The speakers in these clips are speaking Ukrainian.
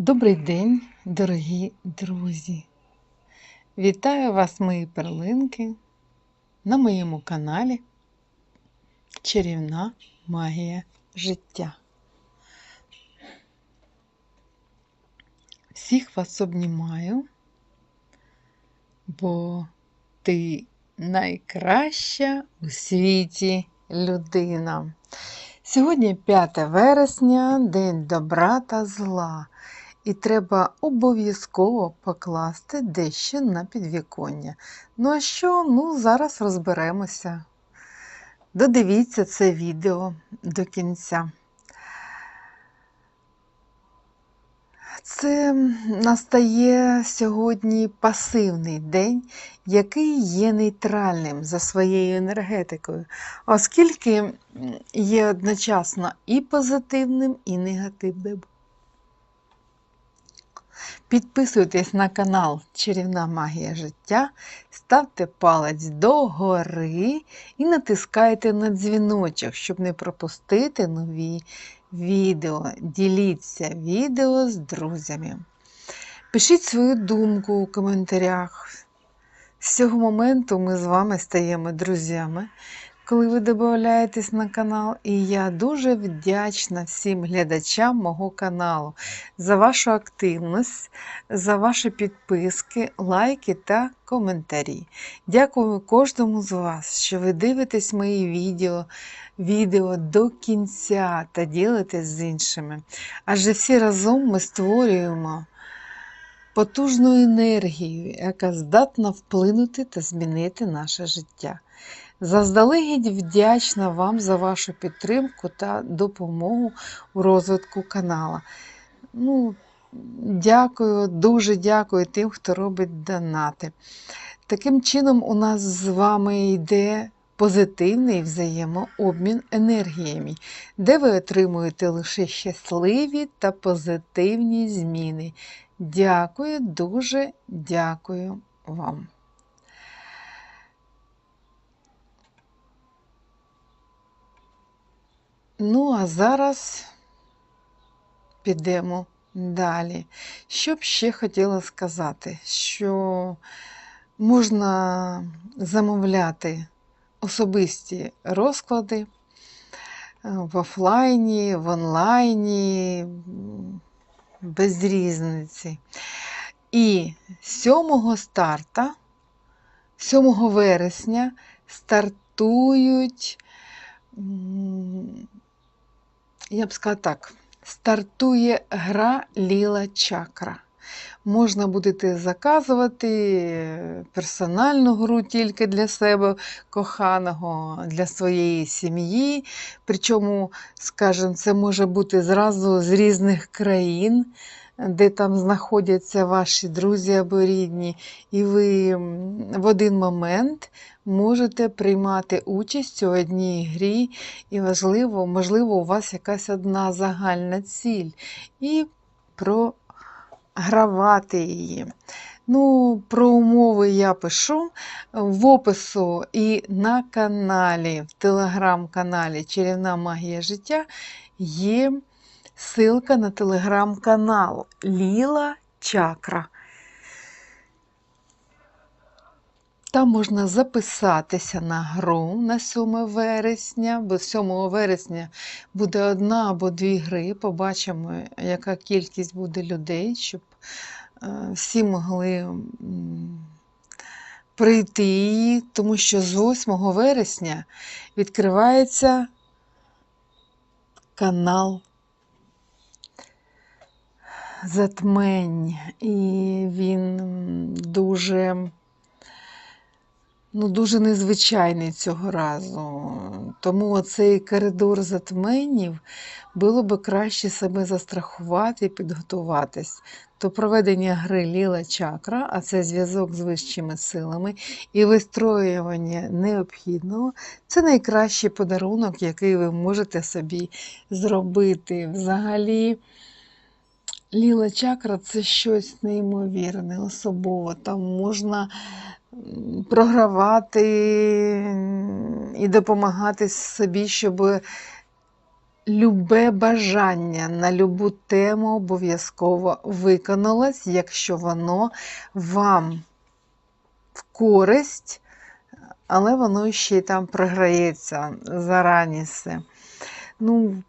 Добрий день, дорогі друзі! Вітаю вас, мої перлинки, на моєму каналі Чарівна магія життя. Всіх вас обнімаю, бо ти найкраща у світі людина. Сьогодні 5 вересня, День добра та зла, і треба обов'язково покласти дещо на підвіконня. Ну а що? Ну, зараз розберемося. Додивіться це відео до кінця. Це настає сьогодні пасивний день, який є нейтральним за своєю енергетикою, оскільки є одночасно і позитивним, і негативним. Підписуйтесь на канал Чарівна Магія життя, ставте палець догори і натискайте на дзвіночок, щоб не пропустити нові відео. Діліться відео з друзями. Пишіть свою думку у коментарях. З цього моменту ми з вами стаємо друзями, коли ви додаєтесь на канал. І я дуже вдячна всім глядачам мого каналу за вашу активність, за ваші підписки, лайки та коментарі. Дякую кожному з вас, що ви дивитесь мої відео, відео до кінця та ділитесь з іншими. Адже всі разом ми створюємо потужну енергію, яка здатна вплинути та змінити наше життя. Заздалегідь вдячна вам за вашу підтримку та допомогу у розвитку канала. Ну, Дякую, дуже дякую тим, хто робить донати. Таким чином, у нас з вами йде позитивний взаємообмін енергіями, де ви отримуєте лише щасливі та позитивні зміни. Дякую, дуже дякую вам. Ну, а зараз підемо далі. Що б ще хотіла сказати, що можна замовляти особисті розклади в офлайні, в онлайні, без різниці. І 7 старта, 7 вересня стартують, я б сказала так, стартує гра Ліла Чакра. Можна буде заказувати персональну гру тільки для себе коханого, для своєї сім'ї. Причому, скажімо, це може бути зразу з різних країн, де там знаходяться ваші друзі або рідні, і ви в один момент можете приймати участь у одній грі, і важливо, можливо, у вас якась одна загальна ціль. І про гравати її. Ну, Про умови я пишу в опису і на каналі, в телеграм-каналі Чарівна Магія життя є ссылка на телеграм-канал Ліла Чакра. Там можна записатися на гру на 7 вересня, бо 7 вересня буде одна або дві гри. Побачимо, яка кількість буде людей, щоб е, всі могли прийти, тому що з 8 вересня відкривається канал Затмень, і він дуже ну, дуже незвичайний цього разу. Тому оцей коридор затменів було би краще себе застрахувати і підготуватись до проведення гри Ліла Чакра, а це зв'язок з вищими силами і вистроювання необхідного це найкращий подарунок, який ви можете собі зробити. Взагалі. Ліла чакра це щось неймовірне, особове. Там можна програвати і допомагати собі, щоб любе бажання на любу тему обов'язково виконалось, якщо воно вам в користь, але воно ще й там програється зарані все. Ну,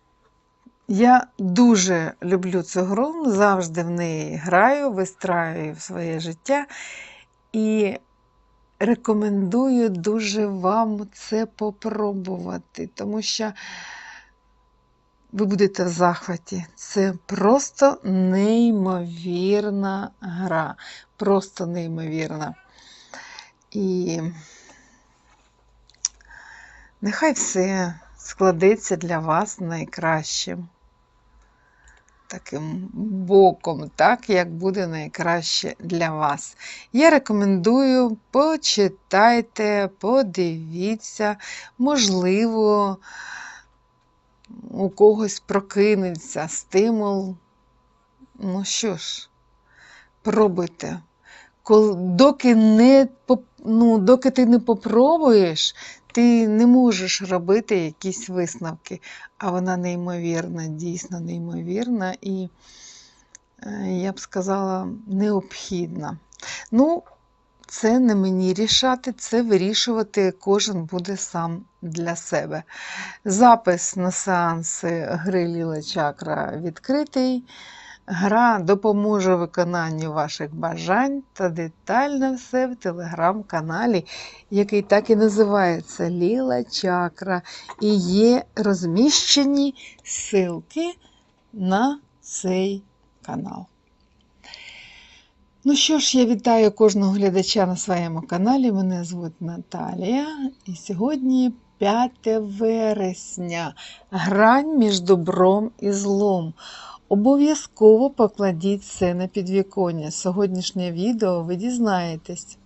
я дуже люблю цю гру, завжди в неї граю, вистраюю в своє життя і рекомендую дуже вам це попробувати, тому що ви будете в захваті. Це просто неймовірна гра. Просто неймовірна. І нехай все складеться для вас найкращим. Таким боком, так, як буде найкраще для вас. Я рекомендую почитайте, подивіться, можливо, у когось прокинеться стимул. Ну що ж, пробуйте. Доки, не, ну, доки ти не попробуєш, ти не можеш робити якісь висновки. А вона неймовірна, дійсно неймовірна і, е, я б сказала, необхідна. Ну, це не мені рішати, це вирішувати кожен буде сам для себе. Запис на сеанси гри Ліла Чакра відкритий. Гра допоможе виконанню ваших бажань та детально все в телеграм-каналі, який так і називається Ліла Чакра. І є розміщені ссылки на цей канал. Ну що ж, я вітаю кожного глядача на своєму каналі. Мене звуть Наталія. І сьогодні 5 вересня. Грань між добром і злом. Обов'язково покладіть це на підвіконня. Сьогоднішнє відео ви дізнаєтесь.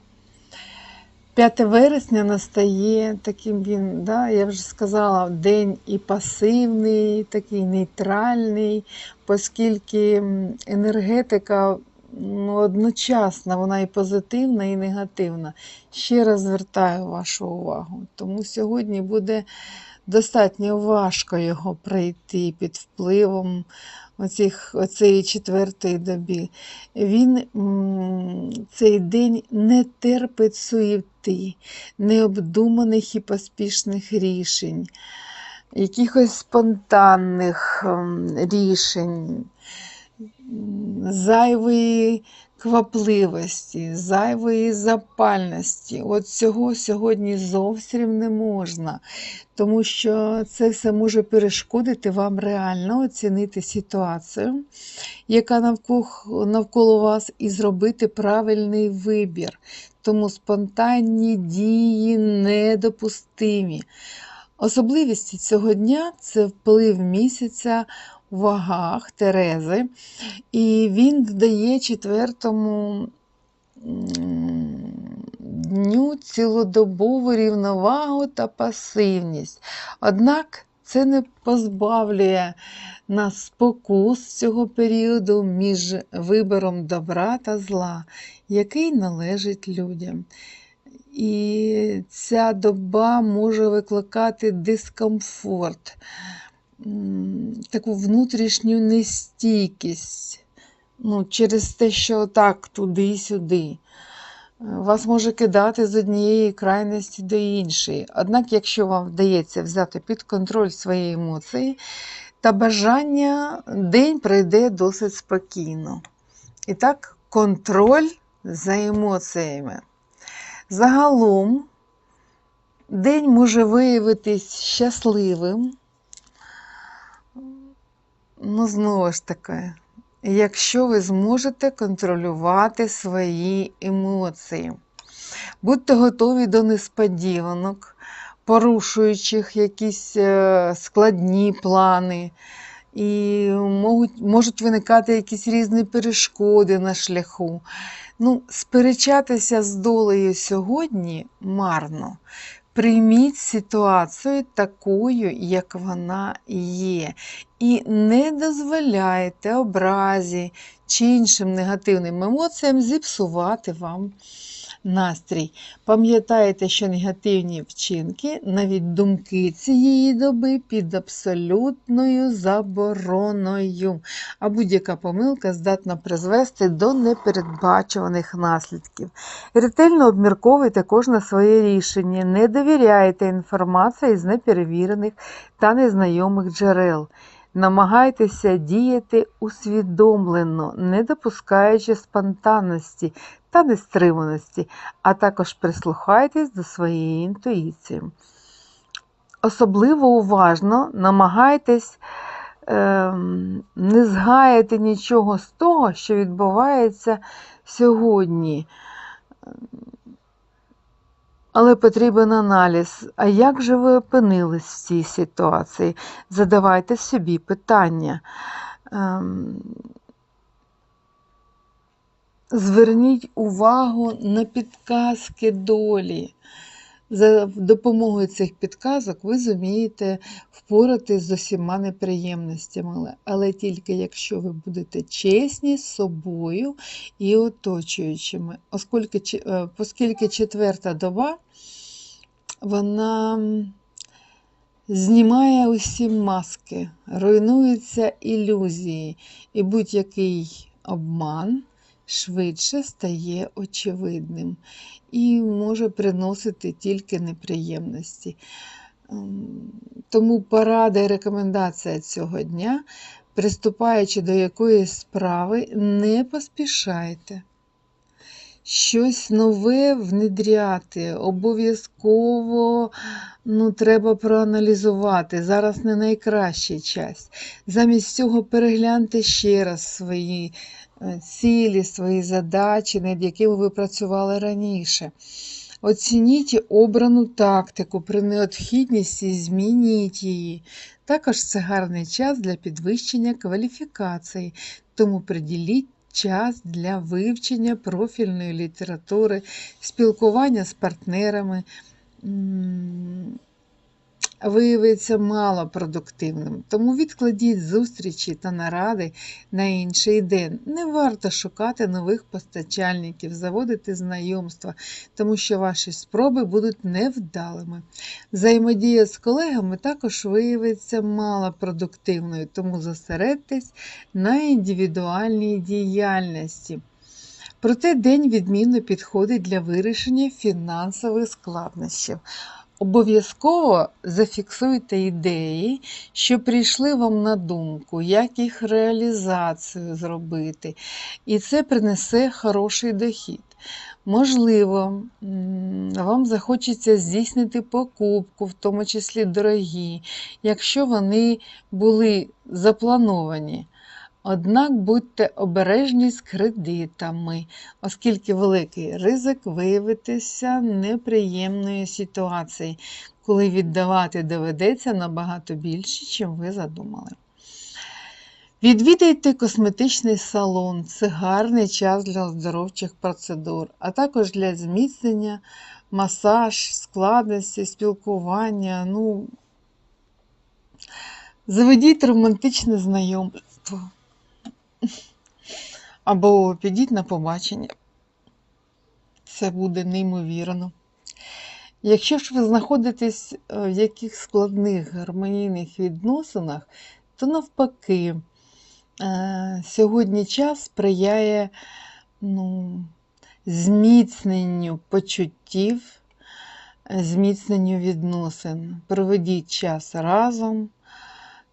5 вересня настає таким він, да, я вже сказала, день і пасивний, такий нейтральний, оскільки енергетика ну, одночасна, вона і позитивна, і негативна. Ще раз звертаю вашу увагу. Тому сьогодні буде достатньо важко його пройти під впливом оцих, оцеї четвертої добі, Він цей день не терпить суєти, необдуманих і поспішних рішень, якихось спонтанних ем, рішень, зайвої квапливості, зайвої запальності. От цього сьогодні зовсім не можна, тому що це все може перешкодити вам реально оцінити ситуацію, яка навколо, навколо вас, і зробити правильний вибір. Тому спонтанні дії недопустимі. Особливість цього дня це вплив місяця вагах Терези, і він дає четвертому дню цілодобову рівновагу та пасивність. Однак це не позбавлює нас спокус цього періоду між вибором добра та зла, який належить людям. І ця доба може викликати дискомфорт, таку внутрішню нестійкість ну, через те, що так, туди-сюди. Вас може кидати з однієї крайності до іншої. Однак, якщо вам вдається взяти під контроль свої емоції та бажання, день пройде досить спокійно. І так, контроль за емоціями. Загалом, день може виявитись щасливим. Ну, знову ж таки, якщо ви зможете контролювати свої емоції. Будьте готові до несподіванок, порушуючих якісь е, складні плани, і можуть, можуть виникати якісь різні перешкоди на шляху. Ну, сперечатися з долею сьогодні марно. Прийміть ситуацію такою, як вона є, і не дозволяйте образі чи іншим негативним емоціям зіпсувати вам настрій. Пам'ятайте, що негативні вчинки, навіть думки цієї доби під абсолютною забороною, а будь-яка помилка здатна призвести до непередбачуваних наслідків. Ретельно обмірковуйте кожне своє рішення, не довіряйте інформації з неперевірених та незнайомих джерел. Намагайтеся діяти усвідомлено, не допускаючи спонтанності та нестриманості, а також прислухайтесь до своєї інтуїції. Особливо уважно намагайтесь ем, не згаяти нічого з того, що відбувається сьогодні. Але потрібен аналіз. А як же ви опинились в цій ситуації? Задавайте собі питання. Ем, Зверніть увагу на підказки долі. За допомогою цих підказок ви зумієте впоратись з усіма неприємностями, але- тільки якщо ви будете чесні з собою і оточуючими. Оскільки, е, оскільки четверта доба, вона знімає усі маски, руйнуються ілюзії, і будь-який обман швидше стає очевидним і може приносити тільки неприємності. Ем, Тому порада і рекомендація цього дня, приступаючи до якоїсь справи, не поспішайте. Щось нове внедряти, обов'язково ну, треба проаналізувати. Зараз не найкращий час. Замість цього перегляньте ще раз свої цілі, свої задачі, над якими ви працювали раніше. Оцініть обрану тактику, при необхідності змініть її. Також це гарний час для підвищення кваліфікації, тому приділіть час для вивчення профільної літератури, спілкування з партнерами. Виявиться малопродуктивним, тому відкладіть зустрічі та наради на інший день. Не варто шукати нових постачальників, заводити знайомства, тому що ваші спроби будуть невдалими. Взаємодія з колегами також виявиться малопродуктивною, тому зосередьтесь на індивідуальній діяльності. Проте день відмінно підходить для вирішення фінансових складнощів. Обов'язково зафіксуйте ідеї, що прийшли вам на думку, як їх реалізацію зробити, і це принесе хороший дохід. Можливо, вам захочеться здійснити покупку, в тому числі дорогі, якщо вони були заплановані. Однак будьте обережні з кредитами, оскільки великий ризик виявитися неприємної ситуації, коли віддавати доведеться набагато більше, чим ви задумали. Відвідайте косметичний салон, це гарний час для оздоровчих процедур, а також для зміцнення, масаж, складності, спілкування. Ну, заведіть романтичне знайомство. Або підіть на побачення. Це буде неймовірно. Якщо ж ви знаходитесь е, в яких складних гармонійних відносинах, то навпаки, е, сьогодні час сприяє ну, зміцненню почуттів, е, зміцненню відносин. Проведіть час разом.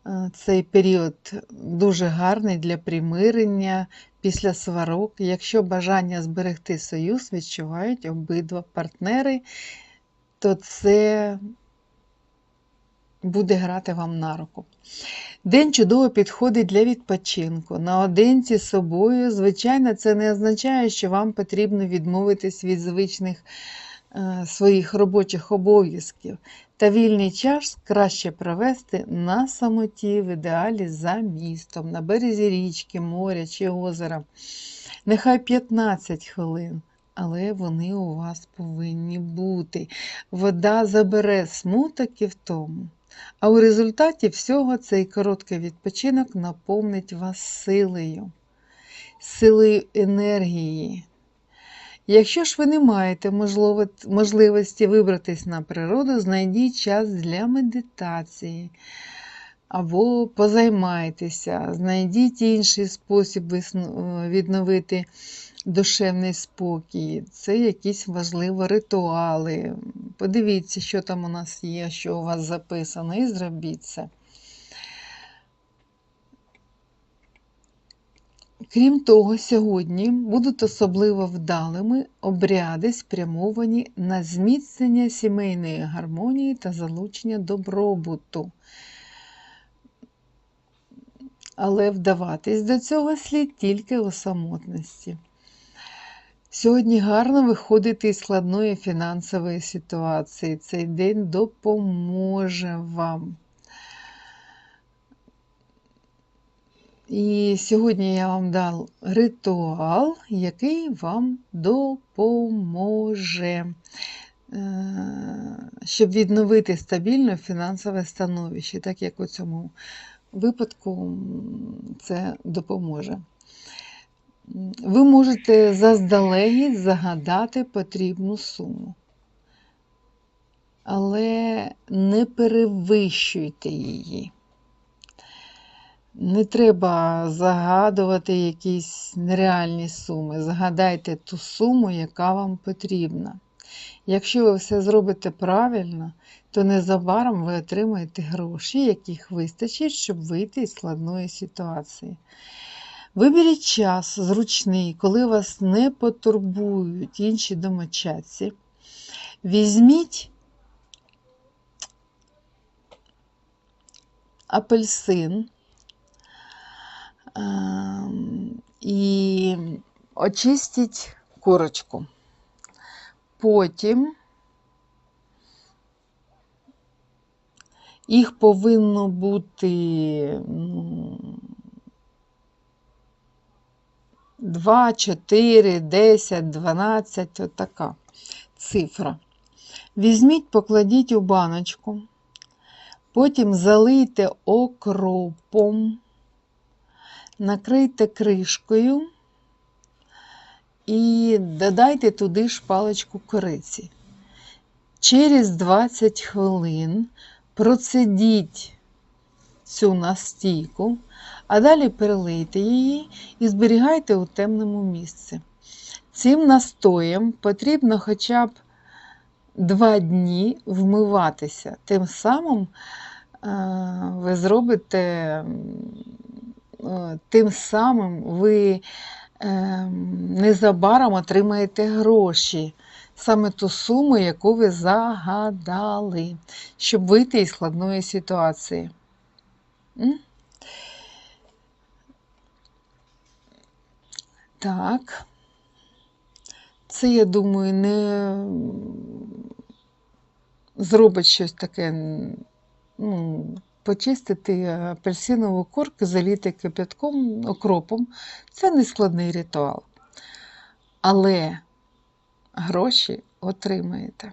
Е, Цей період дуже гарний для примирення після сварок. Якщо бажання зберегти союз відчувають обидва партнери, то це буде грати вам на руку. День чудово підходить для відпочинку. Наодинці з собою, звичайно, це не означає, що вам потрібно відмовитись від звичних своїх робочих обов'язків. Та вільний час краще провести на самоті, в ідеалі за містом, на березі річки, моря чи озера. Нехай 15 хвилин, але вони у вас повинні бути. Вода забере смуток і втому. А у результаті всього цей короткий відпочинок наповнить вас силою, силою енергії. Якщо ж ви не маєте можливості вибратись на природу, знайдіть час для медитації або позаймайтеся, знайдіть інший спосіб відновити душевний спокій. Це якісь важливі ритуали. Подивіться, що там у нас є, що у вас записано, і зробіть це. Крім того, сьогодні будуть особливо вдалими обряди, спрямовані на зміцнення сімейної гармонії та залучення добробуту. Але вдаватись до цього слід тільки у самотності. Сьогодні гарно виходити із складної фінансової ситуації. Цей день допоможе вам. І сьогодні я вам дав ритуал, який вам допоможе, е, щоб відновити стабільне фінансове становище, так як у цьому випадку це допоможе. Ви можете заздалегідь загадати потрібну суму, але не перевищуйте її. Не треба загадувати якісь нереальні суми. Загадайте ту суму, яка вам потрібна. Якщо ви все зробите правильно, то незабаром ви отримаєте гроші, яких вистачить, щоб вийти із складної ситуації. Виберіть час зручний, коли вас не потурбують інші домочадці. Візьміть апельсин і очистіть корочку. Потім їх повинно бути ну, 2, 4, 10, 12, отака цифра. Візьміть, покладіть у баночку, потім залийте окропом, накрийте кришкою і додайте туди ж паличку кориці. Через 20 хвилин процедіть цю настійку, а далі перелийте її і зберігайте у темному місці. Цим настоєм потрібно хоча б 2 дні вмиватися. Тим самим е, ви зробите, тим самим ви е, незабаром отримаєте гроші, саме ту суму, яку ви загадали, щоб вийти із складної ситуації. Так. Це, я думаю, не зробить щось таке, ну, почистити апельсинову корку, заліти кипятком, окропом. Це не складний ритуал. Але гроші отримаєте.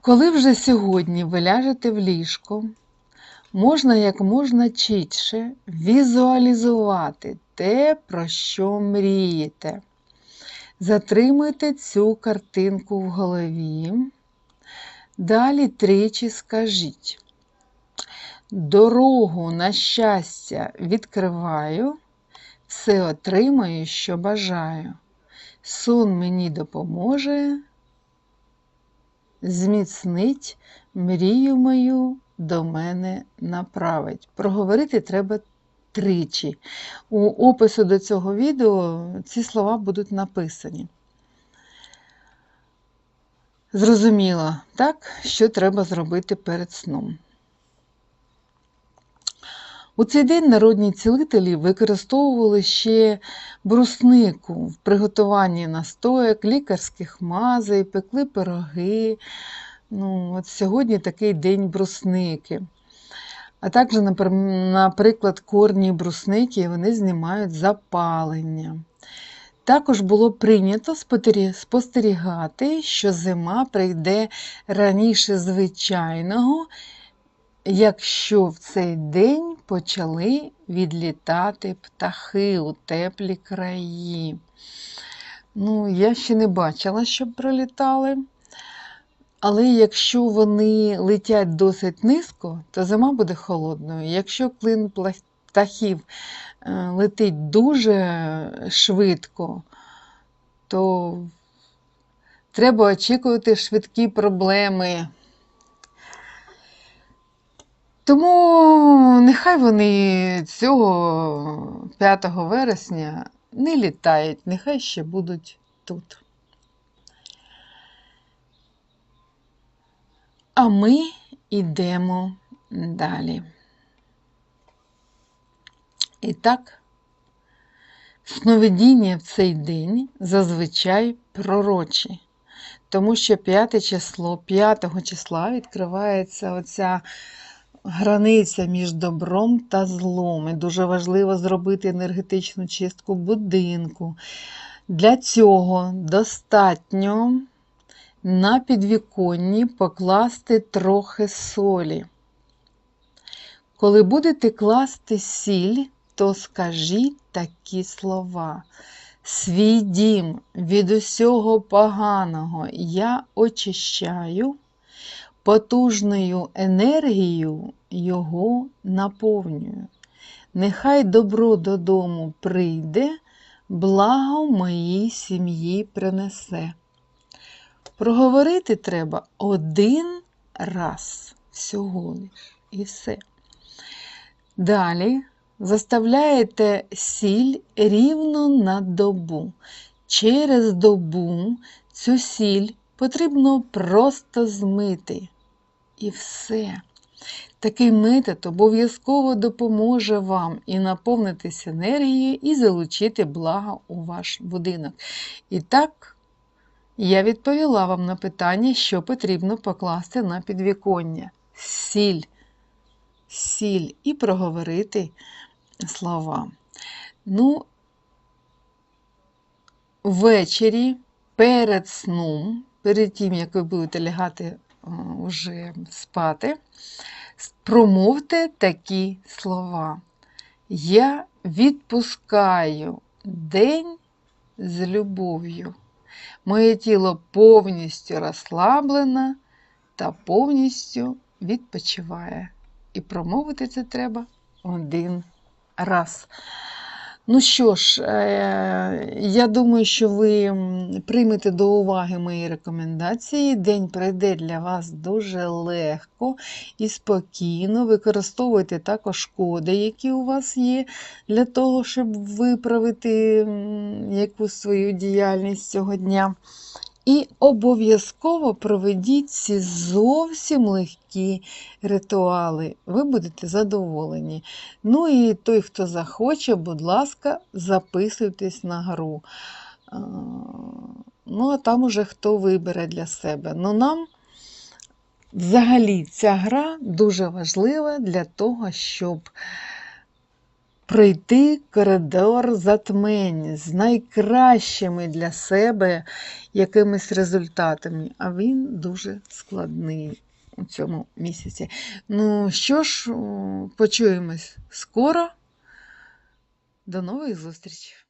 Коли вже сьогодні ви ляжете в ліжко, можна як можна чітше візуалізувати те, про що мрієте. Затримуйте цю картинку в голові. Далі тричі скажіть. Дорогу на щастя відкриваю, все отримаю, що бажаю. Сон мені допоможе, зміцнить мрію мою до мене направить. Проговорити треба тричі. У опису до цього відео ці слова будуть написані. Зрозуміло, так, що треба зробити перед сном. У цей день народні цілителі використовували ще бруснику в приготуванні настояк, лікарських мазей, пекли пироги. Ну, от Сьогодні такий день брусники. А також, наприклад, корні брусники вони знімають запалення. Також було прийнято спостерігати, що зима прийде раніше звичайного, якщо в цей день почали відлітати птахи у теплі краї. Ну, я ще не бачила, щоб пролітали. Але якщо вони летять досить низько, то зима буде холодною. Якщо клин птахів е, летить дуже швидко, то треба очікувати швидкі проблеми. Тому нехай вони цього 5 вересня не літають, нехай ще будуть тут. А ми йдемо далі. І так, сновидіння в цей день зазвичай пророчі, тому що 5 число, 5 числа відкривається оця границя між добром та злом. І дуже важливо зробити енергетичну чистку будинку. Для цього достатньо на підвіконні покласти трохи солі. Коли будете класти сіль, то скажіть такі слова. Свій дім від усього поганого я очищаю, потужною енергією його наповнюю. Нехай добро додому прийде, благо моїй сім'ї принесе. Проговорити треба один раз всього лиш і все. Далі заставляєте сіль рівно на добу. Через добу цю сіль потрібно просто змити. І все. Такий метод обов'язково допоможе вам і наповнитись енергією, і залучити благо у ваш будинок. І так, я відповіла вам на питання, що потрібно покласти на підвіконня. Сіль, сіль і проговорити слова. Ну, ввечері перед сном, перед тим, як ви будете лягати вже спати, промовте такі слова. Я відпускаю день з любов'ю. Моє тіло повністю розслаблене та повністю відпочиває. І промовити це треба один раз. Ну що ж, е, я думаю, що ви приймете до уваги мої рекомендації. День пройде для вас дуже легко і спокійно. Використовуйте також коди, які у вас є, для того, щоб виправити якусь свою діяльність цього дня. І обов'язково проведіть ці зовсім легкі ритуали. Ви будете задоволені. Ну і той, хто захоче, будь ласка, записуйтесь на гру. Ну, а там уже хто вибере для себе. Ну, нам взагалі ця гра дуже важлива для того, щоб пройти коридор затмень з найкращими для себе якимись результатами. А він дуже складний у цьому місяці. Ну що ж, почуємось скоро. До нових зустрічей!